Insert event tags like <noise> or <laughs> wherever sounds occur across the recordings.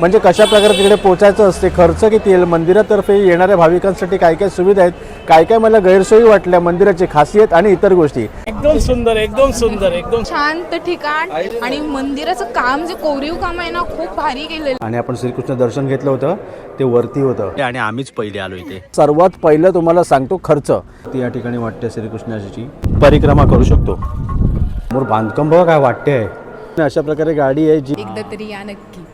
म्हणजे कशा प्रकारे तिकडे पोचायचं असते? खर्च किती येईल? मंदिरातर्फे येणाऱ्या भाविकांसाठी काय काय सुविधा आहेत? काय काय मला गैरसोयी वाटल्या मंदिराची खासियत आणि इतर गोष्टी? एकदम सुंदर एकदम सुंदर एकदम शांत ठिकाण आणि मंदिराचं काम जे कोरीव काम आहे ना खूप भारी केलेलं. आणि आपण श्रीकृष्ण दर्शन घेतलं होतं ते वरती होतं. आणि आम्हीच पहिले आलो इथे. सर्वात पहिलं तुम्हाला सांगतो खर्च. ती या ठिकाणी वाटते श्रीकृष्णाची परिक्रमा करू शकतो. मोर बांधकाम बघा काय वाटते आहे अशा प्रकारे गाडी आहे जी एकदा तरी या नक्की.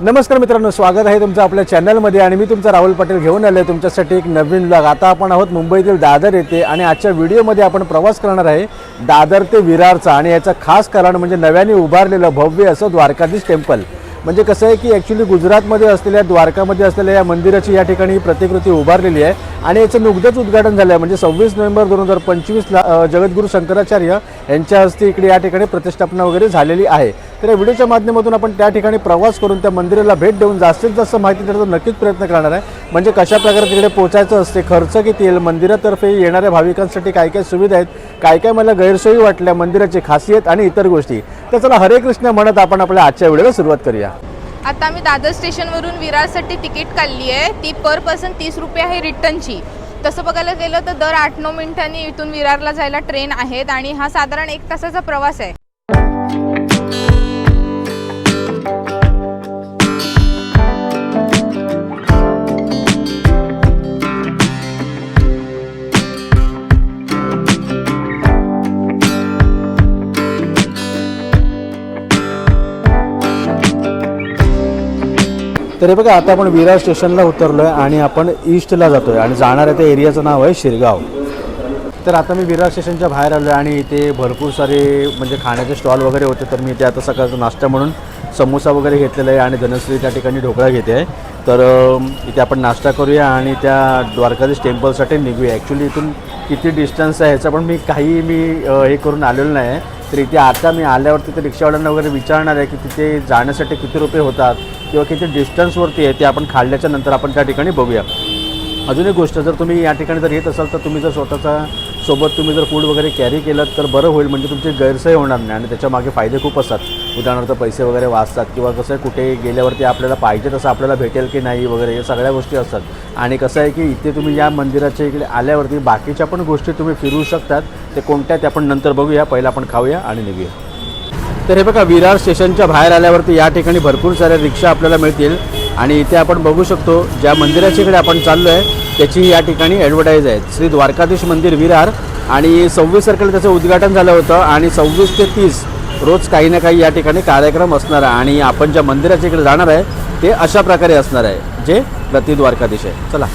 नमस्कार मित्रांनो स्वागत आहे तुमचं आपल्या चॅनलमध्ये आणि मी तुमचा राहुल पाटील घेऊन आलो आहे तुमच्यासाठी एक नवीन ब्लॉग आता आपण आहोत मुंबईतील दादर येथे आणि आजच्या व्हिडिओमध्ये आपण प्रवास करणार आहे दादर ते विरारचा आणि याचं खास कारण म्हणजे नव्याने उभारलेलं भव्य असं द्वारकाधीश टेम्पल. म्हणजे कसं आहे की ॲक्च्युली गुजरातमध्ये असलेल्या द्वारकामध्ये असलेल्या या मंदिराची या ठिकाणी प्रतिकृती उभारलेली आहे आणि याचं नुकतंच उद्घाटन झालं आहे. म्हणजे सव्वीस नोव्हेंबर दोन हजार पंचवीसला जगद्गुरू शंकराचार्य यांच्या हस्ते इकडे या ठिकाणी प्रतिष्ठापना वगैरे झालेली आहे. तर या व्हिडिओच्या माध्यमातून आपण त्या ठिकाणी प्रवास करून त्या मंदिराला भेट देऊन जास्तीत जास्त माहिती देण्याचा नक्कीच प्रयत्न करणार आहे. म्हणजे कशा प्रकारे तिकडे पोचायचं असते खर्च किती येईल मंदिरातर्फे येणाऱ्या भाविकांसाठी काय काय सुविधा आहेत काय काय मला गैरसोयी वाटल्या मंदिराची खासियत आणि इतर गोष्टी. तर चला हरे कृष्ण म्हणत आपण आपल्या आजच्या व्हिडिओला सुरुवात करूया. आता मी दादर स्टेशनवरून विरारसाठी तिकीट काढली आहे. ती पर पर्सन तीस रुपये आहे रिटर्नची. तसं बघायला गेलं तर दर आठ नऊ मिनिटांनी इथून विरारला जायला ट्रेन आहेत आणि हा साधारण एक तासाचा प्रवास आहे. तर हे बघा आता आपण विरार स्टेशनला उतरलो आहे आणि आपण ईस्टला जातो आहे आणि जाणार आहे त्या एरियाचं नाव आहे शिरगाव. तर आता मी विरार स्टेशनच्या बाहेर आलो आहे आणि इथे भरपूर सारे म्हणजे खाण्याचे स्टॉल वगैरे होते तर मी इथे आता सकाळचा नाश्ता म्हणून समोसा वगैरे घेतलेला आहे आणि धनश्री त्या ठिकाणी ढोकळा घेते आहे. तर इथे आपण नाश्ता करूया आणि त्या द्वारकाधीश टेम्पलसाठी निघूया. ॲक्च्युली इथून किती डिस्टन्स आहे ह्याचं पण मी काही मी हे करून आलेलो नाही आहे. तर इथे आता मी आल्यावरती ते रिक्षावाल्यांना वगैरे विचारणार आहे की तिथे जाण्यासाठी किती रुपये होतात. किंवा किती डिस्टन्सवरती आहे ते आपण खाल्ल्याच्या नंतर आपण त्या ठिकाणी बघूया. अजून एक गोष्ट जर तुम्ही या ठिकाणी जर येत असाल तर तुम्ही जर स्वतःचा सोबत तुम्ही जर फूड वगैरे कॅरी केलं तर बरं होईल. म्हणजे तुमची गैरसोय होणार नाही आणि त्याच्यामागे फायदे खूप असतात. उदाहरणार्थ पैसे वगैरे वाचतात किंवा कसं आहे कुठे गेल्यावरती आपल्याला पाहिजे तसं आपल्याला भेटेल की नाही वगैरे या सगळ्या गोष्टी असतात. आणि कसं आहे की इथे तुम्ही या मंदिराच्या इकडे आल्यावरती बाकीच्या पण गोष्टी तुम्ही फिरू शकतात. ते कोणत्या त्या आपण नंतर बघूया. पहिला आपण खाऊया आणि निघूया. तर हे बघा विरार स्टेशनच्या बाहेर आल्यावरती या ठिकाणी भरपूर साऱ्या रिक्षा आपल्याला मिळतील. आणि इथे आपण बघू शकतो ज्या मंदिराच्या इकडे आपण चाललो आहे त्याची या ठिकाणी ॲडव्हर्टाईज आहे श्री द्वारकाधीश मंदिर विरार आणि सव्वीस तारखेला त्याचं उद्घाटन झालं होतं आणि सव्वीस ते तीस रोज काही ना काही या ठिकाणी कार्यक्रम असणार आहे. आणि आपण ज्या मंदिराच्या इकडे जाणार आहे ते अशा प्रकारे असणार आहे. जे प्रतिद्वारकाधीश आहे. चला.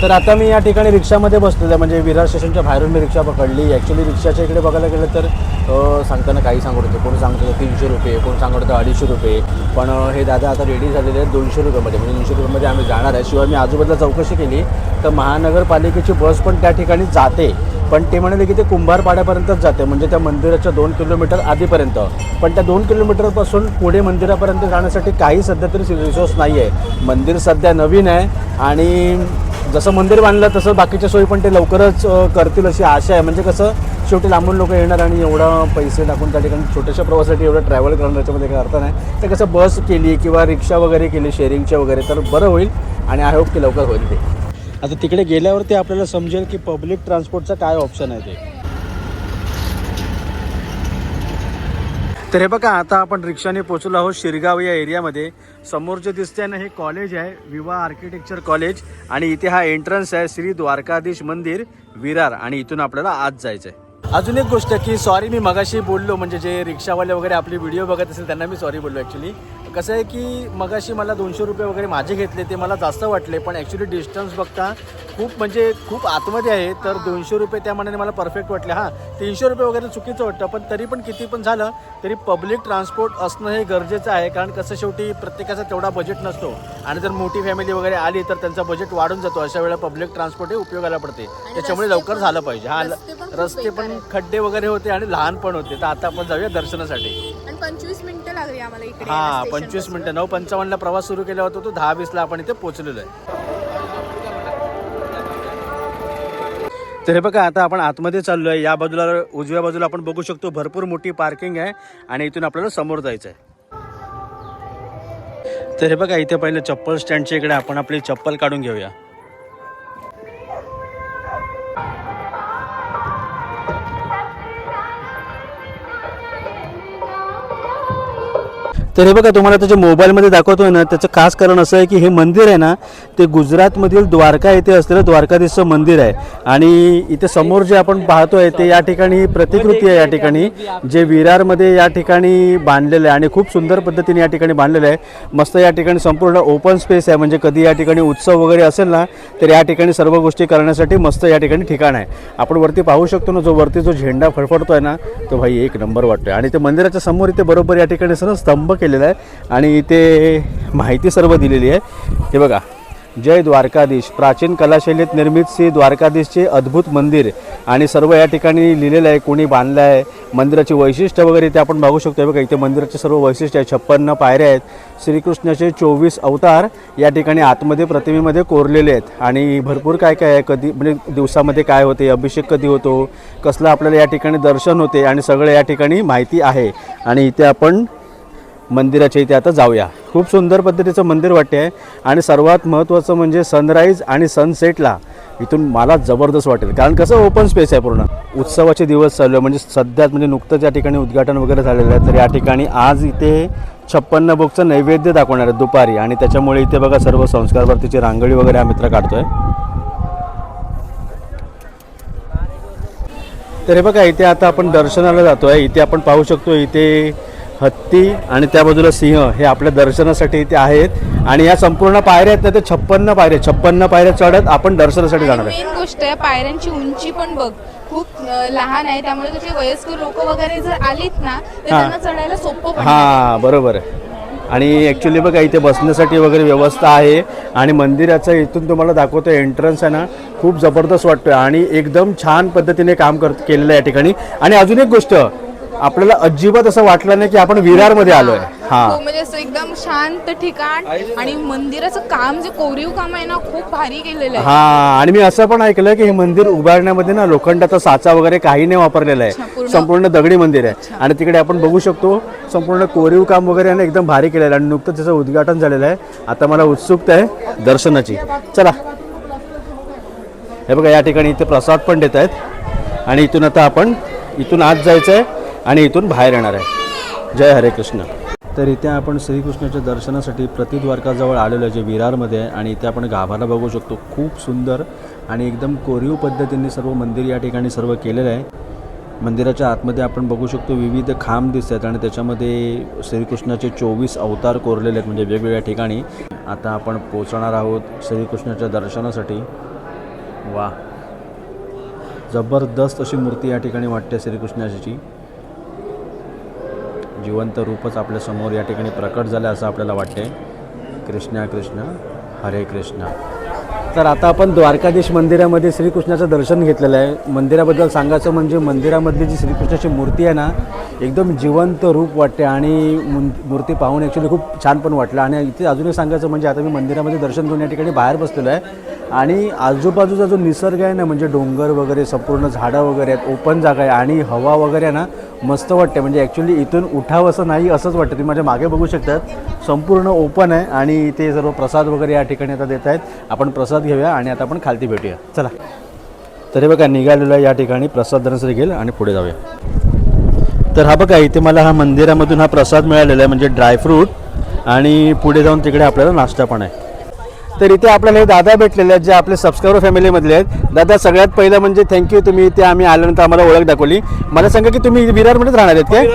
तर आता मी या ठिकाणी रिक्षामध्ये बसलेलो आहे. म्हणजे विरार स्टेशनच्या बाहेरून मी रिक्षा पकडली. ॲक्च्युली रिक्षाच्या इकडे बघायला गेलं तर सांगताना काही सांगत होते. कोण सांगत होतं तीनशे रुपये कोण सांगत होतं अडीचशे रुपये. पण हे दादा आता रेडी झालेले आहेत दोनशे रुपयामध्ये. म्हणजे दोनशे रुपयामध्ये आम्ही जाणार आहे. शिवाय मी आजूबाजूला चौकशी केली. तर महानगरपालिकेची बस पण त्या ठिकाणी जाते. पण ते म्हणाले की ते कुंभारपाड्यापर्यंतच जाते म्हणजे त्या मंदिराच्या दोन किलोमीटर आधीपर्यंत. पण त्या दोन किलोमीटरपासून पुढे मंदिरापर्यंत जाण्यासाठी काही सध्या तरी रिसोर्स नाही आहे मंदिर सध्या नवीन आहे आणि जसं मंदिर बांधलं तसं बाकीच्या सोयी पण ते लवकरच करतील अशी आशा आहे. म्हणजे कसं शेवटी लांबून लोक येणार आणि एवढा पैसे टाकून त्या ठिकाणी छोट्याशा प्रवासासाठी एवढं ट्रॅव्हल करणं याच्यामध्ये काही अर्थ नाही. तर कसं बस केली किंवा रिक्षा वगैरे केली शेअरिंगच्या वगैरे तर बरं होईल. आणि आय होप की लवकर होईल. ते आता तिकडे गेल्यावरती आपल्याला समजेल की पब्लिक ट्रान्सपोर्टचा काय ऑप्शन आहे ते. तर हे बघा आता आपण रिक्षाने पोचलो आहोत शिरगाव या एरियामध्ये समोर जे दिसते ना हे कॉलेज आहे विवा आर्किटेक्चर कॉलेज आणि इथे हा एंट्रन्स आहे श्री द्वारकाधीश मंदिर विरार. आणि इथून आपल्याला आज जायचं आहे अजून एक गोष्ट की सॉरी मी मगाशी बोललो म्हणजे जे रिक्षावाले वगैरे आपली व्हिडिओ बघत असेल त्यांना मी सॉरी बोललो ॲक्च्युली कसं आहे की मगाशी मला दोनशे रुपये वगैरे माझे घेतले ते मला जास्त वाटले पण ॲक्च्युली डिस्टन्स बघता खूप म्हणजे खूप आतमध्ये आहे तर दोनशे रुपये त्या मनाने मला परफेक्ट वाटले. हां तीनशे रुपये वगैरे चुकीचं वाटतं पण तरी पण किती पण झालं तरी पब्लिक ट्रान्सपोर्ट असणं हे गरजेचं आहे कारण कसं शेवटी प्रत्येकाचा तेवढा बजेट नसतो. आणि जर मोठी फॅमिली वगैरे आली तर त्यांचा बजेट वाढून जातो अशा वेळेला पब्लिक ट्रान्सपोर्ट हे उपयोगाला पडते. त्याच्यामुळे लवकर झालं पाहिजे. हा रस्ते पण. खड्डे वगैरे होते आणि लहान पण होते तर आता आपण जाऊया दर्शनासाठी. पंचवीस मिनिटं लागली आम्हाला हा पंचवीस स्टेशनपासून. मिनिटं नऊ पंचावन्नला प्रवास सुरू केला होता तो दहा वीसला आपण इथे पोचलेलो आहे. तर हे बघा आता आपण आतमध्ये चाललो आहे. या बाजूला उजव्या बाजूला आपण बघू शकतो भरपूर मोठी पार्किंग आहे आणि इथून आपल्याला समोर जायचं आहे. तर हे बघा इथे पहिले चप्पल स्टँडच्या इकडे आपण आपली चप्पल काढून घेऊया. तर हे बघा तुम्हाला त्याच्या मोबाईलमध्ये दाखवतोय ना त्याचं खास कारण असं आहे की हे मंदिर आहे ना ते गुजरातमधील द्वारका येथे असलेलं द्वारकाधीशचं मंदिर आहे. आणि इथे समोर जे आपण पाहतोय ते या ठिकाणी प्रतिकृती आहे या ठिकाणी जे विरारमध्ये या ठिकाणी बांधलेलं आहे आणि खूप सुंदर पद्धतीने या ठिकाणी बांधलेलं आहे. मस्त या ठिकाणी संपूर्ण ओपन स्पेस आहे म्हणजे कधी या ठिकाणी उत्सव वगैरे असेल ना तर या ठिकाणी सर्व गोष्टी करण्यासाठी मस्त या ठिकाणी ठिकाण आहे. आपण वरती पाहू शकतो ना जो वरती जो झेंडा फडफडतोय ना तो भाई एक नंबर वाटतोय. आणि ते मंदिराच्या समोर इथे बरोबर या ठिकाणी सर स्तंभ केलेलं आहे. आणि इथे माहिती सर्व दिलेली आहे. हे बघा जय द्वारकाधीश. प्राचीन कलाशैलीत निर्मित श्री द्वारकाधीशचे अद्भुत मंदिर आणि सर्व या ठिकाणी लिहिलेलं आहे. कोणी बांधलं आहे मंदिराची वैशिष्ट्य वगैरे ते आपण बघू शकतो बघा इथे मंदिराचे सर्व वैशिष्ट्य आहे. छप्पन्न पायऱ्या आहेत. श्रीकृष्णाचे चोवीस अवतार या ठिकाणी आतमध्ये प्रतिमेमध्ये कोरलेले आहेत. आणि भरपूर काय काय आहे? कधी म्हणजे दिवसामध्ये काय होते? अभिषेक कधी होतो? कसलं आपल्याला या ठिकाणी दर्शन होते? आणि सगळं या ठिकाणी माहिती आहे. आणि इथे आपण मंदिराच्या इथे आता जाऊया. खूप सुंदर पद्धतीचं मंदिर वाटते आहे आणि सर्वात महत्त्वाचं म्हणजे सनराईज आणि सनसेटला इथून मला जबरदस्त वाटेल. कारण कसं ओपन स्पेस आहे पूर्ण. उत्सवाचे दिवस चालू आहे. म्हणजे सध्याच म्हणजे नुकतंच या ठिकाणी उद्घाटन वगैरे झालेलं आहे. तर या ठिकाणी आज इथे छप्पन्न बुकचं नैवेद्य दाखवणार आहे दुपारी. आणि त्याच्यामुळे इथे बघा सर्व संस्कारवरतीची रांगोळी वगैरे हा मित्र काढतोय. तर हे बघा इथे आता आपण दर्शनाला जातो आहे इथे आपण पाहू शकतो इथे हत्ती आणि त्या बाजूला सिंह हे आपल्या दर्शनासाठी इथे आहेत. आणि या संपूर्ण पायऱ्या आहेत ना ते छप्पन्न पायऱ्या छप्पन्न पायऱ्या चढत आपण दर्शनासाठी जाणार आहे. मेन गोष्ट आहे पायऱ्यांची उंची पण बघ खूप अं, लहान आहे. त्यामुळे कसे वयस्कर लोक वगैरे जर आलीत ना तर हा. त्यांना चढायला सोपं पण हां बरोबर आहे. आणि ॲक्च्युली बघा इथे बसण्यासाठी वगैरे व्यवस्था आहे. आणि मंदिराचं इथून तुम्हाला दाखवतो एंट्रन्स आहे ना खूप जबरदस्त वाटतोय. आणि एकदम छान पद्धतीने काम कर केलेलं आहे या ठिकाणी. आणि अजून एक गोष्ट आपल्याला अजिबात असं वाटलं नाही की आपण विरारमध्ये आलो आहे हो, हां म्हणजे असं एकदम शांत ठिकाण आणि मंदिराचं काम जे कोरीव काम आहे ना खूप भारी केलेलं आहे. हा आणि मी असं पण ऐकलं की हे मंदिर उभारण्यामध्ये ना लोखंडाचा साचा वगैरे काही नाही वापरलेला आहे. पूर्ण- संपूर्ण दगडी मंदिर आहे. आणि तिकडे आपण बघू शकतो संपूर्ण कोरीव काम वगैरे आहे ना एकदम भारी केलेलं आहे. आणि नुकतं त्याचं उद्घाटन झालेलं आहे. आता मला उत्सुकता आहे दर्शनाची. चला. हे बघा या ठिकाणी इथे प्रसाद पण देत आहेत आणि इथून आता आपण इथून आत जायचं आहे आणि इथून बाहेर येणार आहे. जय हरे कृष्ण. तर इथे आपण श्रीकृष्णाच्या दर्शनासाठी प्रतिद्वारकाजवळ आलेलो आहे जे विरारमध्ये आहे आणि इथे आपण गाभारा बघू शकतो. खूप सुंदर आणि एकदम कोरीव पद्धतीने सर्व मंदिर या ठिकाणी सर्व केलेलं आहे. मंदिराच्या आतमध्ये आपण बघू शकतो विविध खांब दिसत आहेत आणि त्याच्यामध्ये श्रीकृष्णाचे चोवीस अवतार कोरलेले आहेत म्हणजे वेगवेगळ्या ठिकाणी. आता आपण पोचणार आहोत श्रीकृष्णाच्या दर्शनासाठी. वा जबरदस्त अशी मूर्ती या ठिकाणी वाटते श्रीकृष्णाची. जिवंत रूपच आपल्यासमोर या ठिकाणी प्रकट झालं असं आपल्याला वाटते कृष्णा कृष्ण हरे कृष्ण. तर आता आपण द्वारकाधीश मंदिरामध्ये श्रीकृष्णाचं दर्शन घेतलेलं आहे. मंदिराबद्दल सांगायचं म्हणजे मंदिरामधली जी श्रीकृष्णाची मूर्ती आहे ना एकदम जिवंत रूप वाटते आणि मूर्ती पाहून ॲक्च्युली खूप छान पण वाटलं. आणि इथे अजूनही सांगायचं म्हणजे आता मी मंदिरामध्ये दर्शन घेऊन या ठिकाणी बाहेर बसलेलो आहे. आणि आजूबाजूचा जो निसर्ग आहे ना म्हणजे डोंगर वगैरे संपूर्ण झाडं वगैरे आहेत ओपन जागा आहे आणि हवा वगैरे आहे ना मस्त वाटते. म्हणजे ॲक्च्युली इथून उठावं असं नाही असंच वाटतं. तुम्ही माझ्या मागे बघू शकतात. संपूर्ण ओपन आहे आणि ते सर्व प्रसाद वगैरे या ठिकाणी आता देत आहेत. आपण प्रसाद घेऊया आणि आता आपण खालती भेटूया. चला. तरी बघा निघालेलं आहे या ठिकाणी प्रसाद देण्यासाठी घेईल आणि पुढे जाऊया. तर हा बघा इथे मला हा मंदिरामधून हा प्रसाद मिळालेला आहे म्हणजे ड्रायफ्रूट आणि पुढे जाऊन तिकडे आपल्याला नाश्ता पण आहे. तर इथे आपल्याला हे दादा भेटलेले आहेत जे आपले सबस्क्रायबर फॅमिलीमधले आहेत. दादा सगळ्यात पहिलं म्हणजे थँक्यू तुम्ही इथे आम्ही आल्यानंतर आम्हाला ओळख दाखवली. मला सांगा की तुम्ही विरारमध्येच राहणार आहेत काय?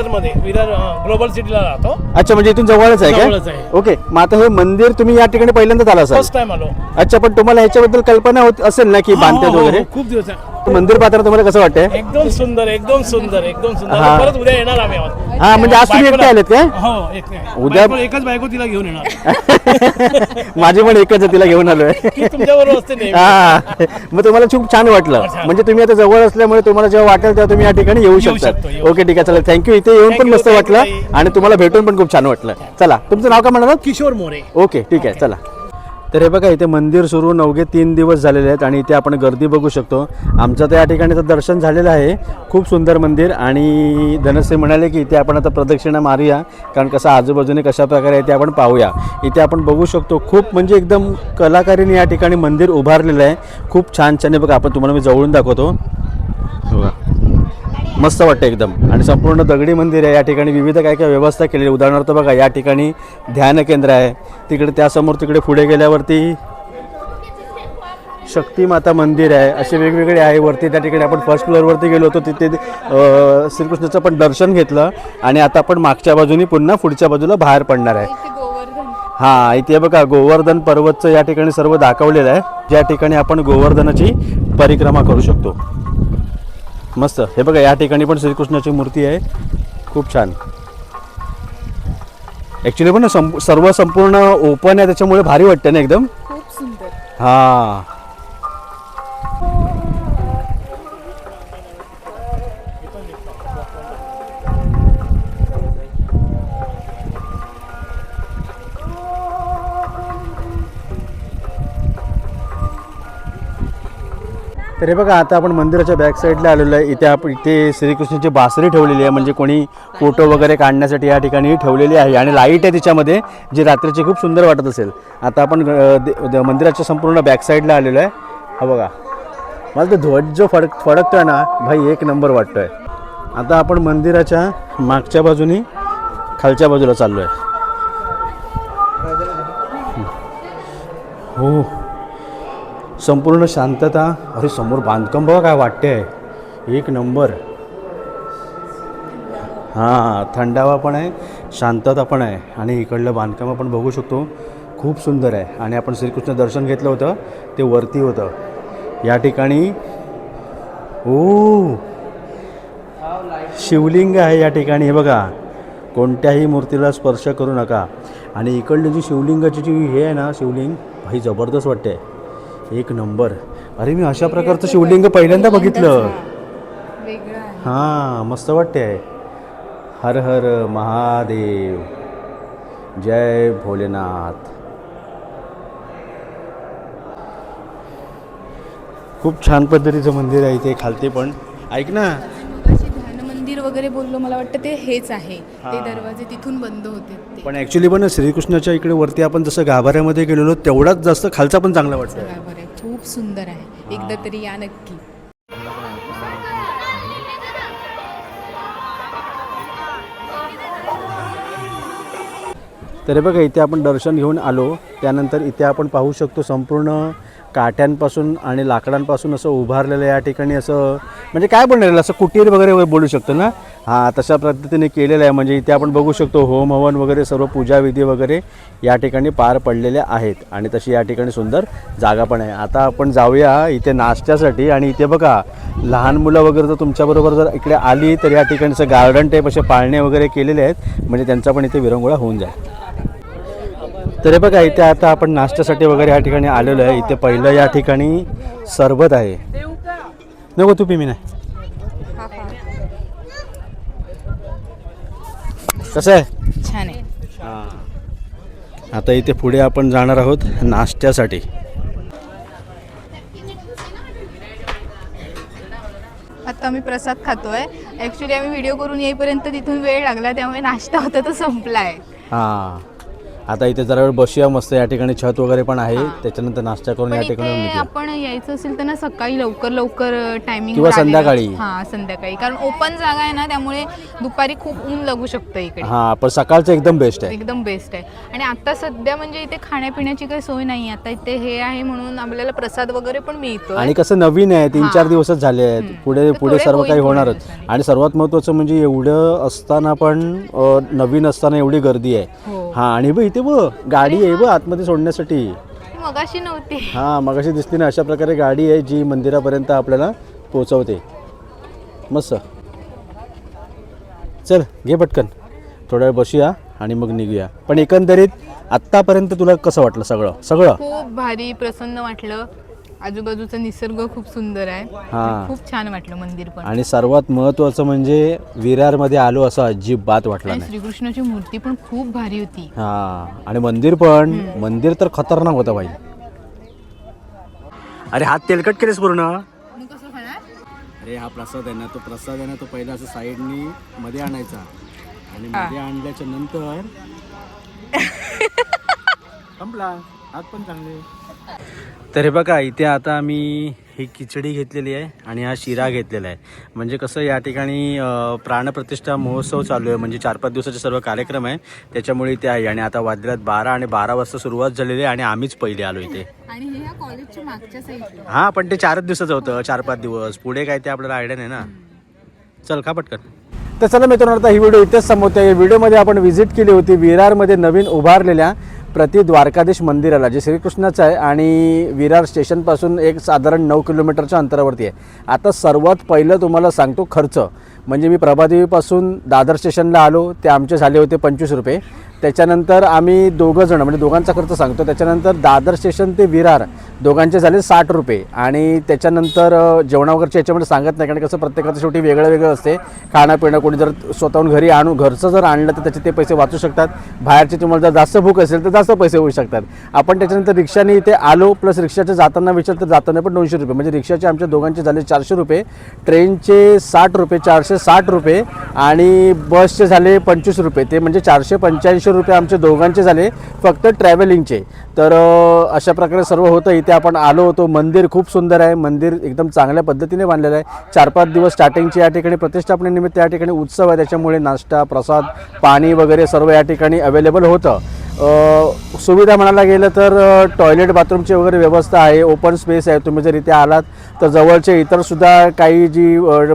विरार ग्लोबल सिटीला राहतो. अच्छा म्हणजे इथून जवळच आहे जवळच काय आहे. ओके मग आता हे मंदिर तुम्ही या ठिकाणी पहिल्यांदाच आला असाल? फर्स्ट टाइम आलो. अच्छा पण तुम्हाला ह्याच्याबद्दल कल्पना होत असेल ना की हो, बांधतात हो, हो, वगैरे? खूप दिवस आहे. मंदिर पाहताना तुम्हाला कसं वाटतंय? एकदम सुंदर एकदम सुंदर एकदम सुंदर. हा. परत उद्या येणार आम्ही आहोत. हा म्हणजे आज तुम्ही एकटे आलेत काय? हो नाही. उद्या- बायको- एकच बायको तिला घेऊन येणार. <laughs> माझी पण एकच आहे, तिला घेऊन आलोय. असते नेहमी. हा. मग तुम्हाला खूप छान वाटलं. म्हणजे तुम्ही आता जवळ असल्यामुळे तुम्हाला जेव्हा वाटेल तेव्हा तुम्ही या ठिकाणी येऊ येऊ शकतो, शकता येऊ ओके ठीक आहे. चला थँक्यू इथे येऊन Thank पण you, मस्त thank you, वाटलं ताई. आणि तुम्हाला भेटून पण खूप छान वाटलं. चला तुमचं नाव काय म्हणालात किशोर मोरे. ओके ठीक आहे. चला. तर हे बघा इथे मंदिर सुरू नवघे तीन दिवस झालेले आहेत आणि इथे आपण गर्दी बघू शकतो. आमचं तर या ठिकाणीचं दर्शन झालेलं आहे. खूप सुंदर मंदिर आणि धनश्री म्हणाले की इथे आपण आता प्रदक्षिणा मारूया कारण कसं आजूबाजूने कशा प्रकारे आहे ते आपण पाहूया. इथे आपण बघू शकतो खूप म्हणजे एकदम कलाकारीने या ठिकाणी मंदिर उभारलेलं आहे. खूप छान छान आहे. बघा आपण तुम्हाला मी जवळून दाखवतो. बघा. मस्त वाटतं एकदम. आणि संपूर्ण दगडी मंदिर आहे. या ठिकाणी विविध काय काय व्यवस्था केलेली. उदाहरणार्थ बघा या ठिकाणी ध्यान केंद्र आहे. तिकडे त्यासमोर तिकडे पुढे गेल्यावरती शक्ती माता मंदिर आहे. असे वेगवेगळे आहे. वरती त्या ठिकाणी आपण फर्स्ट फ्लोअरवरती गेलो होतो. तिथे श्रीकृष्णाचं पण दर्शन घेतलं. आणि आता आपण मागच्या बाजूनी पुन्हा पुढच्या बाजूला बाहेर पडणार आहे. हां इथे बघा गोवर्धन पर्वतचं या ठिकाणी सर्व दाखवलेलं आहे. ज्या ठिकाणी आपण गोवर्धनाची परिक्रमा करू शकतो. मस्त. हे बघा या ठिकाणी पण श्रीकृष्णाची मूर्ती आहे. खूप छान. ॲक्च्युली पण सर्व संपूर्ण ओपन आहे त्याच्यामुळे भारी वाटतं ना एकदम? हां. तर हे बघा आता आपण मंदिराच्या बॅक साईडला आलेलो आहे. इथे आपण इथे श्रीकृष्णाची बासरी ठेवलेली आहे. म्हणजे कोणी फोटो वगैरे काढण्यासाठी या ठिकाणी ठेवलेली आहे. आणि लाइट आहे तिच्यामध्ये जी रात्रीची खूप सुंदर वाटत असेल. आता आपण द- मंदिराच्या संपूर्ण बॅक साईडला आलेलो आहे. हा बघा. मला तो ध्वज जो फडक फडकतोय ना भाई एक नंबर वाटतोय. आता आपण मंदिराच्या मागच्या बाजूनी खालच्या बाजूला चाललो आहे हो. संपूर्ण शांतता अरे समोर बांधकाम बघा काय वाटते आहे एक नंबर. हां थंडावा पण आहे शांतता पण आहे आणि इकडलं बांधकाम आपण बघू शकतो. खूप सुंदर आहे. आणि आपण श्रीकृष्ण दर्शन घेतलं होतं ते वरती होतं. या ठिकाणी ओ शिवलिंग आहे या ठिकाणी. हे बघा कोणत्याही मूर्तीला स्पर्श करू नका. आणि इकडली जी शिवलिंगाची जी हे आहे ना शिवलिंग ही जबरदस्त वाटते एक नंबर. अरे मी अशा प्रकारचं शिवलिंग पहिल्यांदा बघितलं. हां मस्त वाटते हर हर महादेव. जय भोलेनाथ. खूप छान पद्धतीचं मंदिर आहे इथे खालते पण. ऐक ना मंदिर वगैरे बोललो मला वाटतं ते हेच आहे. ते. दरवाजे तिथून बंद होते. पण ॲक्च्युली पण श्रीकृष्णाच्या इकडे वरती आपण जसं गाभाऱ्यामध्ये गेलेलो तेवढाच जास्त खालचा पण चांगला वाटतं आहे खूप सुंदर आहे. एकदा तरी या नक्की. तर बघा इथे आपण दर्शन घेऊन आलो. त्यानंतर इथे आपण पाहू शकतो संपूर्ण काट्यांपासून आणि लाकडांपासून असं उभारलेलं या ठिकाणी असं म्हणजे काय बनलेलं असं कुटीर वगैरे बोलू शकतो ना? हां तशा पद्धतीने केलेलं आहे. म्हणजे इथे आपण बघू शकतो होम हवन वगैरे सर्व पूजाविधी वगैरे या ठिकाणी पार पडलेल्या आहेत. आणि तशी या ठिकाणी सुंदर जागा पण आहे. आता आपण जाऊया इथे नाश्त्यासाठी. आणि इथे बघा लहान मुलं वगैरे जर तुमच्याबरोबर जर इकडे आली तर या ठिकाणचं गार्डन टाईप असे पाळणे वगैरे केलेले आहेत. म्हणजे त्यांचा पण इथे विरंगुळा होऊन जाईल. तर हे बघा इथे आता आपण नाश्त्यासाठी वगैरे या ठिकाणी आलेलो आहे. इथे पहिलं या ठिकाणी सरबत आहे. नको तू मी नाही. कसं आहे? छान आहे. आता इथे पुढे आपण जाणार आहोत नाश्त्यासाठी. आता आम्ही प्रसाद खातोय. ॲक्च्युली आम्ही व्हिडिओ करून येईपर्यंत तिथून वेळ लागला त्यामुळे नाश्ता होता तो संपला आहे हां. आता इथे जरा वेळ बसूया मस्त या ठिकाणी छत वगैरे पण आहे. त्याच्यानंतर नाश्ता करून पण या ठिकाणी इथे निघूया आपण यायचं असेल तर ना सकाळी लवकर लवकर टायमिंग किंवा संध्याकाळी. हा संध्याकाळी. कारण ओपन जागा आहे ना त्यामुळे दुपारी खूप ऊन लागू शकतं इकडे. हां पण सकाळचं एकदम बेस्ट आहे. एकदम बेस्ट आहे. आणि आता सध्या म्हणजे इथे खाण्यापिण्याची काही सोय नाही आता इथे हे आहे म्हणून आपल्याला प्रसाद वगैरे पण मिळतो आणि कसं नवीन आहे तीन चार दिवसच झाले आहेत. पुढे तर पुढे थोडे सर्व होईल काही थोड्या होणारच. दिवसांनी. आणि सर्वात महत्त्वाचं म्हणजे एवढं असताना पण अ, नवीन असताना एवढी गर्दी आहे. हो. हां आणि बघ इथे बघ गाडी आहे बघ आतमध्ये सोडण्यासाठी. मगाशी नव्हती. हां मगाशी दिसते ना अशा प्रकारे गाडी आहे जी मंदिरापर्यंत आपल्याला पोचवते मस्त. चल घे पटकन. थोड्या वेळ बसूया आणि मग निघूया. पण एकंदरीत आत्तापर्यंत तुला कसं वाटलं सगळं? सगळं? खूप भारी प्रसन्न वाटलं. आजूबाजूचा निसर्ग खूप सुंदर आहे. हां. खूप छान वाटलं मंदिर पण. आणि सर्वात महत्त्वाचं म्हणजे विरारमध्ये आलो असं अजिबात वाटलं आणि नाही. श्रीकृष्णाची मूर्ती पण खूप भारी होती. हा. आणि मंदिर पण मंदिर तर खतरनाक होतं बाई. अरे हात तेलकट केलेस पूर्ण. मग कसं खाणार? अरे हा प्रसाद आहे ना तो प्रसाद आहे ना तो पहिला असं साईडनी मध्ये आणायचा. आणि मध्ये आणल्याच्या नंतर <laughs> संपला. हात पण चांगले. तर हे बघा इथे आता आम्ही ही खिचडी घेतलेली आहे आणि हा शिरा घेतलेला आहे. म्हणजे कसं या ठिकाणी प्राणप्रतिष्ठा महोत्सव चालू आहे. म्हणजे चार पाच दिवसाचे सर्व कार्यक्रम आहे. त्याच्यामुळे इथे आहे. आणि आता वाजल्यात बारा आणि बारा वाजता सुरुवात झालेली आहे आणि आम्हीच पहिले आलो इथे. आणि हे हां पण ते चारच दिवसाचं होतं. चार पाच दिवस. पुढे काय ते आपल्याला आयडिया नाही ना. चल का पटकन. तर चला मित्रांनो आता ही व्हिडिओ इथेच संपवते या व्हिडिओमध्ये आपण व्हिजिट केली होती विरारमध्ये नवीन उभारलेल्या प्रति द्वारकाधीश मंदिराला जे श्रीकृष्णाचं आहे आणि विरार स्टेशनपासून एक साधारण नऊ किलोमीटरच्या अंतरावरती आहे. आता सर्वात पहिलं तुम्हाला सांगतो खर्च. म्हणजे मी प्रभादेवीपासून दादर स्टेशनला आलो ते आमचे झाले होते पंचवीस रुपये. त्याच्यानंतर आम्ही दोघं जण म्हणजे दोघांचा खर्च सांगतो. त्याच्यानंतर दादर स्टेशन ते विरार दोघांचे झाले साठ रुपये. आणि त्याच्यानंतर अ, जेवणा याच्यामध्ये सांगत नाही कारण कसं प्रत्येकाचं शेवटी वेगळं वेगळं असते. खाणं पिणं कोणी जर स्वतःहून घरी आणू घरचं जर आणलं तर त्याचे ते पैसे वाचू शकतात. बाहेरचे तुम्हाला जर जास्त भूक असेल तर जास्त पैसे होऊ शकतात. आपण त्याच्यानंतर रिक्षाने इथे आलो प्लस रिक्षाचे जाताना विचार तर जाताना पण दोनशे रुपये. म्हणजे रिक्षाचे आमच्या दोघांचे झाले चारशे रुपये. ट्रेनचे साठ रुपये चारशे साठ रुपये. आणि बसचे झाले पंचवीस रुपये. ते म्हणजे चारशे पंच्याऐंशी रुपये आमचे दोघांचे झाले फक्त ट्रॅव्हलिंगचे तर अशा प्रकारे सर्व होतं. इथे आपण आलो होतो. मंदिर खूप सुंदर आहे. मंदिर एकदम चांगल्या पद्धतीने बांधलेलं आहे. चार पाच दिवस स्टार्टिंगचे या ठिकाणी प्रतिष्ठापनेनिमित्त या ठिकाणी उत्सव आहे. त्याच्यामुळे नाश्ता प्रसाद पाणी वगैरे सर्व या ठिकाणी अवेलेबल होतं. सुविधा म्हणायला गेलं तर टॉयलेट बाथरूमची वगैरे व्यवस्था आहे. ओपन स्पेस आहे. तुम्ही जर इथे आलात तर जवळचे इतरसुद्धा काही जी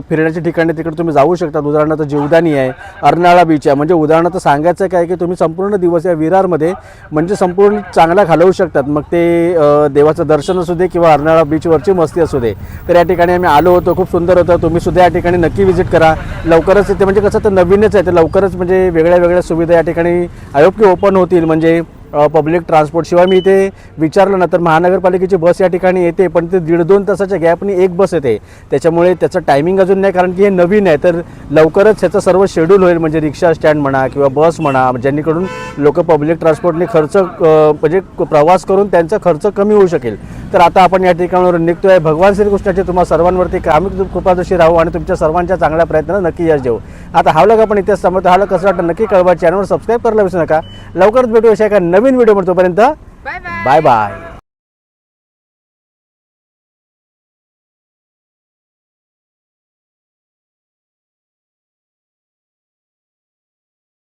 फिरण्याची ठिकाणे तिकडे तुम्ही जाऊ शकता. उदाहरणार्थ जीवदानी आहे अर्नाळा बीच आहे. म्हणजे उदाहरणार्थ सांगायचं काय की तुम्ही संपूर्ण दिवस या विरारमध्ये म्हणजे संपूर्ण चांगला घालवू शकतात. मग ते देवाचं दर्शन असू दे किंवा अर्नाळा बीचवरची मस्ती असू दे. तर या ठिकाणी आम्ही आलो होतो खूप सुंदर होतं. तुम्ही सुद्धा या ठिकाणी नक्की व्हिजिट करा. लवकरच इथे म्हणजे कसं तर नवीनच आहे ते लवकरच म्हणजे वेगळ्या वेगळ्या सुविधा या ठिकाणी अयोग्य ओपन होतील. म्हणजे पब्लिक ट्रान्सपोर्टशिवाय मी इथे विचारलं ना तर महानगरपालिकेची बस या ठिकाणी येते पण ते दीड दोन तासाच्या गॅपने एक बस येते. त्याच्यामुळे त्याचं टायमिंग अजून नाही कारण की हे नवीन आहे. तर लवकरच ह्याचं सर्व शेड्यूल होईल म्हणजे रिक्षा स्टँड म्हणा किंवा बस म्हणा ज्यांनीकडून लोक पब्लिक ट्रान्सपोर्टने खर्च म्हणजे प्रवास करून त्यांचा खर्च कमी होऊ शकेल. तर आता आपण या ठिकाणावर निघतोय. भगवान श्रीकृष्णाचे तुम्हा सर्वांवरती कामिक कृपादशी राहू आणि तुमच्या सर्वांच्या चांगल्या प्रयत्नाला नक्की यश देऊ. आता हा लोक आपण इथेच समजतो हा कसं वाटतं नक्की कळवा. चॅनलवर सबस्क्राईब करायला विसरू नका. लवकरच भेटू अशा एका नवीन व्हिडिओ तोपर्यंत बाय बाय बाय बाय